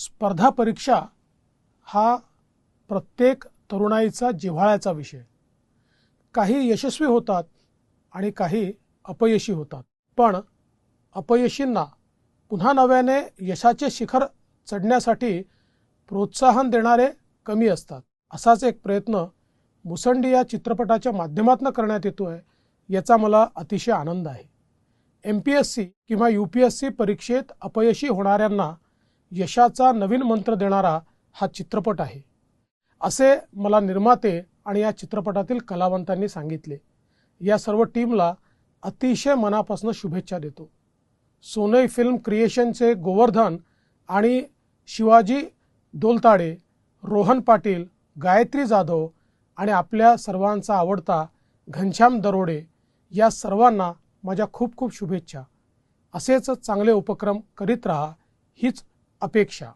स्पर्धा परीक्षा हा प्रत्येक तरुणाईचा जिव्हाळ्याचा विषय. काही यशस्वी होतात आणि काही अपयशी होतात. पण अपयशींना पुन्हा नव्याने यशाचे शिखर चढण्यासाठी प्रोत्साहन देणारे कमी असतात. असाच एक प्रयत्न मुसंडी या चित्रपटाच्या माध्यमातून करण्यात येतो आहे याचा मला अतिशय आनंद आहे. एम पी एस सी किंवा यू पी एस सी परीक्षेत अपयशी होणाऱ्यांना यशाचा नवीन मंत्र देणारा हा चित्रपट आहे. असे मला निर्माते आणि या चित्रपटातील कलावंतांनी सांगितले. या सर्व टीमला अतिशय मनापासून शुभेच्छा देतो. सोनई फिल्म क्रिएशनचे गोवर्धन आणि शिवाजी दोलताडे रोहन पाटील गायत्री जाधव आणि आपल्या सर्वांचा आवडता घनश्याम दरोडे या सर्वांना माझ्या खूप खूप शुभेच्छा. असेच चांगले उपक्रम करीत राहा हीच apeksha